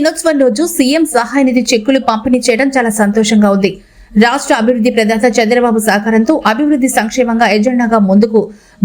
దినోత్సవం రోజు సీఎం సహాయ నిధి చెక్కులు పంపిణీ చేయడం చాలా సంతోషంగా ఉంది. రాష్ట్ర అభివృద్ధి ప్రదాత చంద్రబాబు సహకారంతో అభివృద్ధి సంక్షేమంగా ఎజెండాగా ముందుకు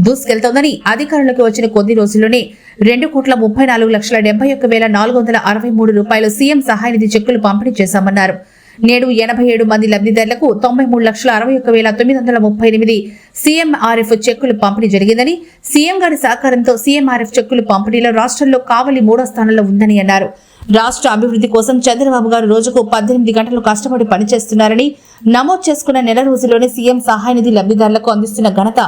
దూసుకెళ్తోందని అధికారులకు వచ్చిన కొద్ది రోజుల్లోనే రెండు కోట్ల ముప్పై నాలుగు లక్షల డెబ్బై ఒక్క వేల నాలుగు వందల అరవై మూడు రూపాయలు సీఎం సహాయ నిధి చెక్కులు పంపిణీ చేశామన్నారు. నేడు ఎనభై ఏడు మంది లబ్ధిదారులకు తొంభై మూడు లక్షల అరవై ఒక్క వేల తొమ్మిది వందల ముప్పై ఎనిమిది సీఎంఆర్ఎఫ్ చెక్కులు పంపిణీ జరిగిందని సీఎం గారి సహకారంతో సీఎంఆర్ఎఫ్ చెక్కులు పంపిణీలో రాష్ట్రంలో కావలి మూడో స్థానంలో ఉందని అన్నారు. రాష్ట్ర అభివృద్ధి కోసం చంద్రబాబు గారు రోజుకు పద్దెనిమిది గంటలు కష్టపడి పనిచేస్తున్నారని నమోదు చేసుకున్న నెల రోజుల్లోనే సీఎం సహాయ నిధి లబ్ధిదారులకు అందిస్తున్న ఘనత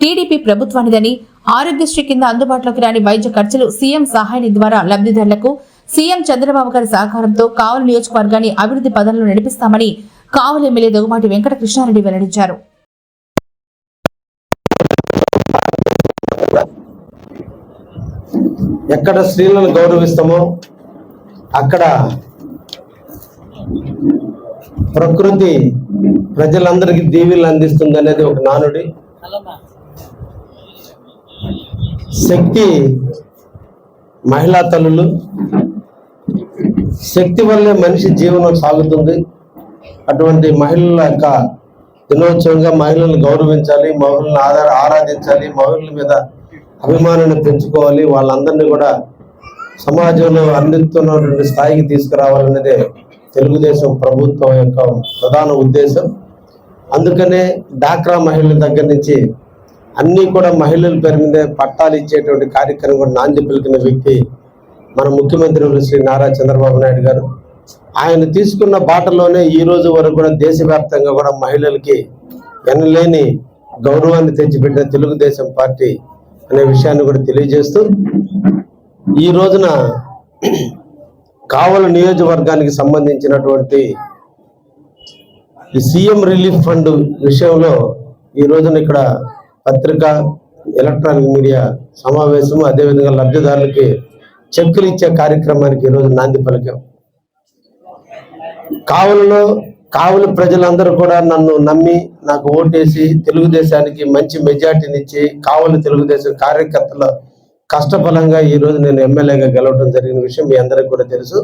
టీడీపీ ప్రభుత్వానిదని ఆరోగ్యశ్రీ కింద అందుబాటులోకి రాని వైద్య ఖర్చులు సీఎం సహాయ నిధి ద్వారా లబ్ధిదారులకు సీఎం చంద్రబాబు గారి సహకారంతో కావలి నియోజకవర్గాన్ని అభివృద్ధి పదంలో నడిపిస్తామని కావలి ఎమ్మెల్యే దొగుమాటి వెంకట కృష్ణారెడ్డి వెల్లడించారు. ఎక్కడ స్త్రీలను గౌరవిస్తామో అక్కడ ప్రకృతి ప్రజలందరికీ దీవెలు అందిస్తుంది అనేది ఒక నానుడి. శక్తి మహిళా తల్లులు శక్తి వల్లే మనిషి జీవనం సాగుతుంది. అటువంటి మహిళల యొక్క దినోత్సవంగా మహిళలను గౌరవించాలి మహిళలను ఆధార ఆరాధించాలి మహిళల మీద అభిమానాన్ని పెంచుకోవాలి వాళ్ళందరినీ కూడా సమాజంలో అందిస్తున్నటువంటి స్థాయికి తీసుకురావాలన్నదే తెలుగుదేశం ప్రభుత్వం యొక్క ప్రధాన ఉద్దేశం. అందుకనే డాక్రా మహిళల దగ్గర నుంచి అన్నీ కూడా మహిళల పేరు మీదే పట్టాలు ఇచ్చేటువంటి కార్యక్రమం కూడా నాంది పలికిన వ్యక్తి మన ముఖ్యమంత్రి శ్రీ నారా చంద్రబాబు నాయుడు గారు. ఆయన తీసుకున్న బాటలోనే ఈ రోజు వరకు కూడా దేశవ్యాప్తంగా కూడా మహిళలకి ఎనలేని గౌరవాన్ని తెచ్చిపెట్టిన తెలుగుదేశం పార్టీ అనే విషయాన్ని కూడా తెలియజేస్తూ ఈ రోజున కావల నియోజకవర్గానికి సంబంధించినటువంటి ఈ సీఎం రిలీఫ్ ఫండ్ విషయంలో ఈ రోజున ఇక్కడ పత్రిక ఎలక్ట్రానిక్ మీడియా సమావేశం అదేవిధంగా లబ్ధిదారులకి చెక్కులు ఇచ్చే కార్యక్రమానికి ఈరోజు నాంది పలికాం. కావులలో కావలి ప్రజలందరూ కూడా నన్ను నమ్మి నాకు ఓటేసి తెలుగుదేశానికి మంచి మెజార్టీనిచ్చి కావలి తెలుగుదేశం కార్యకర్తలు కష్టఫలంగా ఈ రోజు నేను ఎమ్మెల్యేగా గెలవడం జరిగిన విషయం మీ అందరికి కూడా తెలుసు.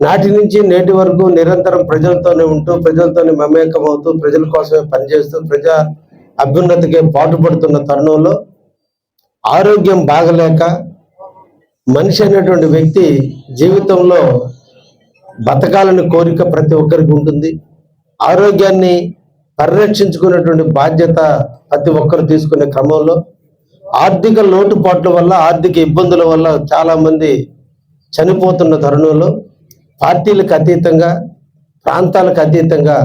నాటి నుంచి నేటి వరకు నిరంతరం ప్రజలతోనే ఉంటూ ప్రజలతోనే మమేకం అవుతూ ప్రజల కోసమే పనిచేస్తూ ప్రజా అభ్యున్నతికే పాటుపడుతున్న తరుణంలో ఆరోగ్యం బాగలేక మనిషి అనేటువంటి వ్యక్తి జీవితంలో బతకాలని కోరిక ప్రతి ఒక్కరికి ఉంటుంది. ఆరోగ్యాన్ని పరిరక్షించుకునేటువంటి బాధ్యత ప్రతి ఒక్కరు తీసుకునే క్రమంలో ఆర్థిక లోటుపాట్ల వల్ల ఆర్థిక ఇబ్బందుల వల్ల చాలామంది చనిపోతున్న తరుణంలో పార్టీలకు అతీతంగా ప్రాంతాలకు అతీతంగా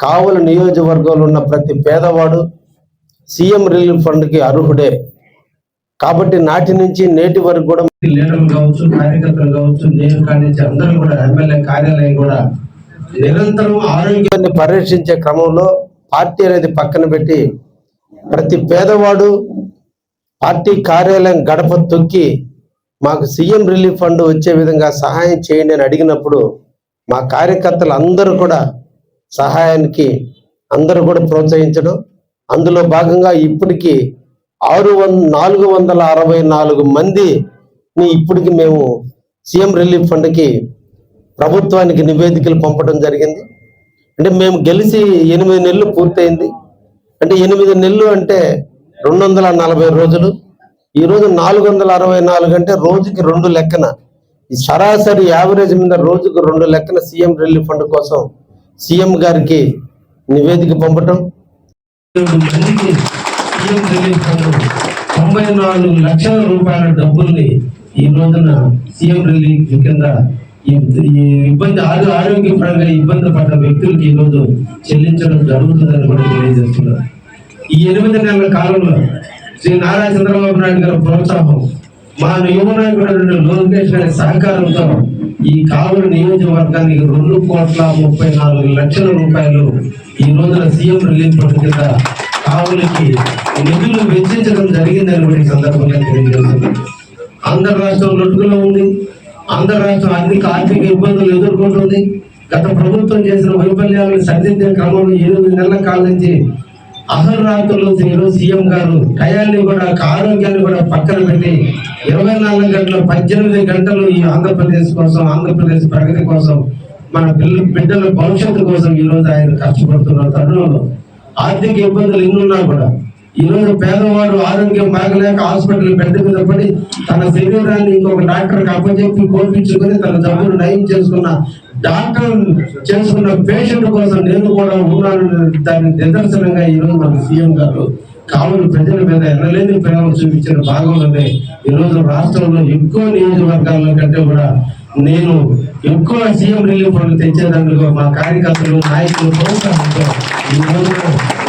కావల నియోజకవర్గంలో ఉన్న ప్రతి పేదవాడు సీఎం రిలీఫ్ ఫండ్కి అర్హుడే. కాబట్టి నాటి నుంచి నేటి వరకు కూడా లీడర్లు కావచ్చు కార్యకర్తలు కావచ్చు నేను కానీ అందరూ కూడా ఎమ్మెల్యే కార్యాలయం కూడా నిరంతరం ఆరోగ్యాన్ని పరిరక్షించే క్రమంలో పార్టీ అనేది పక్కన పెట్టి ప్రతి పేదవాడు పార్టీ కార్యాలయం గడప తొక్కి మాకు సీఎం రిలీఫ్ ఫండ్ వచ్చే విధంగా సహాయం చేయండి అని అడిగినప్పుడు మా కార్యకర్తలు అందరూ కూడా సహాయానికి అందరూ కూడా ప్రోత్సహించడం. అందులో భాగంగా ఇప్పటికి ఆరు వంద నాలుగు వందల అరవై నాలుగు మందిని ఇప్పటికి మేము సీఎం రిలీఫ్ ఫండ్కి ప్రభుత్వానికి నివేదికలు పంపడం జరిగింది. అంటే మేము గెలిచి ఎనిమిది నెలలు పూర్తయింది. అంటే ఎనిమిది నెలలు అంటే రెండు వందల నలభై రోజులు. ఈ నాలుగు వందల అరవై నాలుగు అంటే రోజుకి రెండు లెక్కన. ఈ సరాసరి యావరేజ్ మీద రోజుకు రెండు లెక్కన సీఎం రిలీఫ్ ఫండ్ కోసం సీఎం గారికి నివేదిక పంపటం. సీఎం రిలీఫ్ తొంభై నాలుగు లక్షల రూపాయల డబ్బుల్ని ఈ రోజున సీఎం రిలీఫ్ కింద ఈ ఇబ్బంది ఆరు ఆరోగ్యపరంగా ఇబ్బంది పడ్డ వ్యక్తులకి ఈ రోజు చెల్లించడం జరుగుతుందని కూడా తెలియజేస్తున్నారు. ఈ ఎనిమిది నెలల కాలంలో శ్రీ నారా చంద్రబాబు నాయుడు గారి ప్రోత్సాహం మా నియోజకవర్గ లోకేష్ గారి సహకారంతో ఈ కావలి నియోజకవర్గానికి రెండు కోట్ల ముప్పై నాలుగు లక్షల రూపాయలు ఈ రోజున సీఎం రిలీఫ్ ఫండ్ కింద కావులకి నిధులు వెచ్చించడం జరిగిందని కూడా ఈ సందర్భంగా తెలియజేస్తుంది ఆంధ్ర రాష్ట్రం లొట్టుకులో ఉంది. ఆంధ్ర రాష్ట్రం ఆర్థిక ఆర్థిక ఇబ్బందులు ఎదుర్కొంటుంది. గత ప్రభుత్వం చేసిన వైఫల్యాలను సరిదిద్దే క్రమంలో ఎనిమిది నెలల కాలం నుంచి అహర్రాత్రులు ఈరోజు సీఎం గారు టయాన్ని కూడా ఆరోగ్యాన్ని కూడా పక్కన పెట్టి ఇరవై నాలుగు గంటలు పద్దెనిమిది గంటలు ఈ ఆంధ్రప్రదేశ్ కోసం ఆంధ్రప్రదేశ్ ప్రగతి కోసం మన పిల్ల బిడ్డల భవిష్యత్తు కోసం ఈరోజు ఆయన కష్టపడుతున్న తరుణంలో. ఆర్థిక ఇబ్బందులు ఎన్నున్నా కూడా ఈ రోజు పేదవాడు ఆరోగ్యం బాగలేక హాస్పిటల్ బెడ్ మీద పడి తన శరీరాన్ని ఇంకొక డాక్టర్కి అప్పచెప్పి కోపించుకొని తన జబ్బును నయం చేసుకున్న డాక్టర్ చేసుకున్న పేషెంట్ కోసం నేను కూడా ఉన్నాను దాని నిదర్శనంగా ఈ రోజు మన సీఎం గారు కావులు ప్రజల మీద ఎనలేని ప్రేమ చూపించిన భాగంలోనే ఈ రోజు రాష్ట్రంలో ఎక్కువ నియోజకవర్గాల కంటే కూడా నేను ఎక్కువ సీఎం రిలీఫ్ ఫండ్ తెచ్చేదానికి మా కార్యకర్తలు నాయకులు ప్రోత్సాహంతో ఈరోజు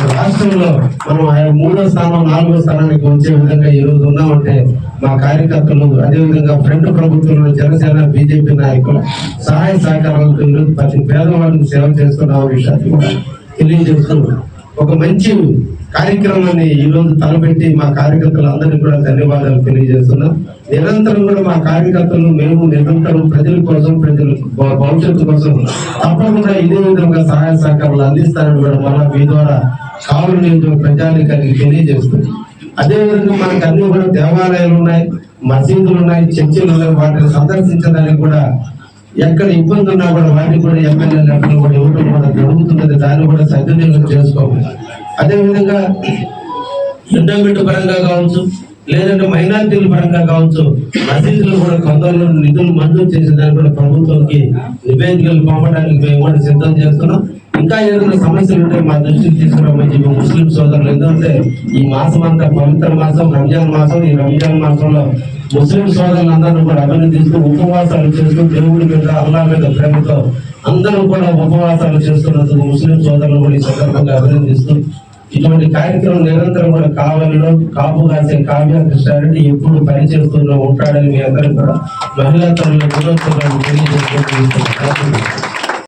రాష్ట్రంలో మనం ఆయన మూడో స్థానం నాలుగో స్థానానికి వచ్చే విధంగా ఈ రోజు ఉన్నామంటే మా కార్యకర్తలు అదేవిధంగా ఫ్రంట్ ప్రభుత్వంలో జనసేన బీజేపీ నాయకులు సహాయ సహకారాలతో ఈరోజు ప్రతి పేదవాడికి సేవ చేస్తున్న విషయాన్ని కూడా తెలియజేస్తున్నాం ఒక మంచి కార్యక్రమాన్ని ఈరోజు తలపెట్టి మా కార్యకర్తలు అందరికీ కూడా ధన్యవాదాలు తెలియజేస్తున్నాం. నిరంతరం కూడా మా కార్యకర్తలు మేము నిరంతరం ప్రజల కోసం ప్రజల భవిష్యత్తు కోసం తప్పకుండా ఇదే విధంగా సహాయ సహకారాలు అందిస్తారని కూడా మన మీ ద్వారా కావులు నియోజక ప్రజానికానికి తెలియజేస్తుంది అదేవిధంగా మనకు అన్ని కూడా దేవాలయాలు ఉన్నాయి మసీదులు ఉన్నాయి చర్చిలు ఉన్నాయి. వాటిని సందర్శించడానికి కూడా ఎక్కడ ఇబ్బంది ఉన్నా కూడా వాటిని కూడా ఎమ్మెల్యే లెక్కలు కూడా ఇవ్వడం కూడా జరుగుతున్నది. దాన్ని కూడా సద్వినియోగం చేసుకోవాలి. అదేవిధంగా యుద్ధం ఎండోమెంట్ పరంగా కావచ్చు లేదంటే మైనార్టీల పరంగా కావచ్చు మసీదులు కూడా కొందరు నిధులు మంజూరు చేసిన దాన్ని కూడా ప్రభుత్వంకి నివేదికలు పంపడానికి మేము కూడా సిద్ధం చేస్తున్నాం. ఇంకా ఏదైనా సమస్యలు ఉంటే మా దృష్టికి తీసుకురామని చెప్పి ముస్లిం సోదరులు ఎందుకంటే ఈ మాసం అంతా పవిత్ర మాసం రంజాన్ మాసం ఈ రంజాన్ మాసంలో ముస్లిం సోదరులందరూ కూడా అభినందిస్తూ ఉపవాసాలు చేస్తూ దేవుడి మీద అల్లా మీద ప్రేమతో అందరూ కూడా ఉపవాసాలు చేస్తున్నందుకు ముస్లిం సోదరులు కూడా ఈ సందర్భంగా అభినందిస్తూ ఇటువంటి కార్యక్రమం నిరంతరం కూడా కావాలలో కాపు కాసే కావ్య కృష్ణారెడ్డి ఎప్పుడు పనిచేస్తూనే ఉంటాడని మీ అందరూ కూడా మహిళా తల్లి దినోత్సవాన్ని తెలియజేసుకుంటూ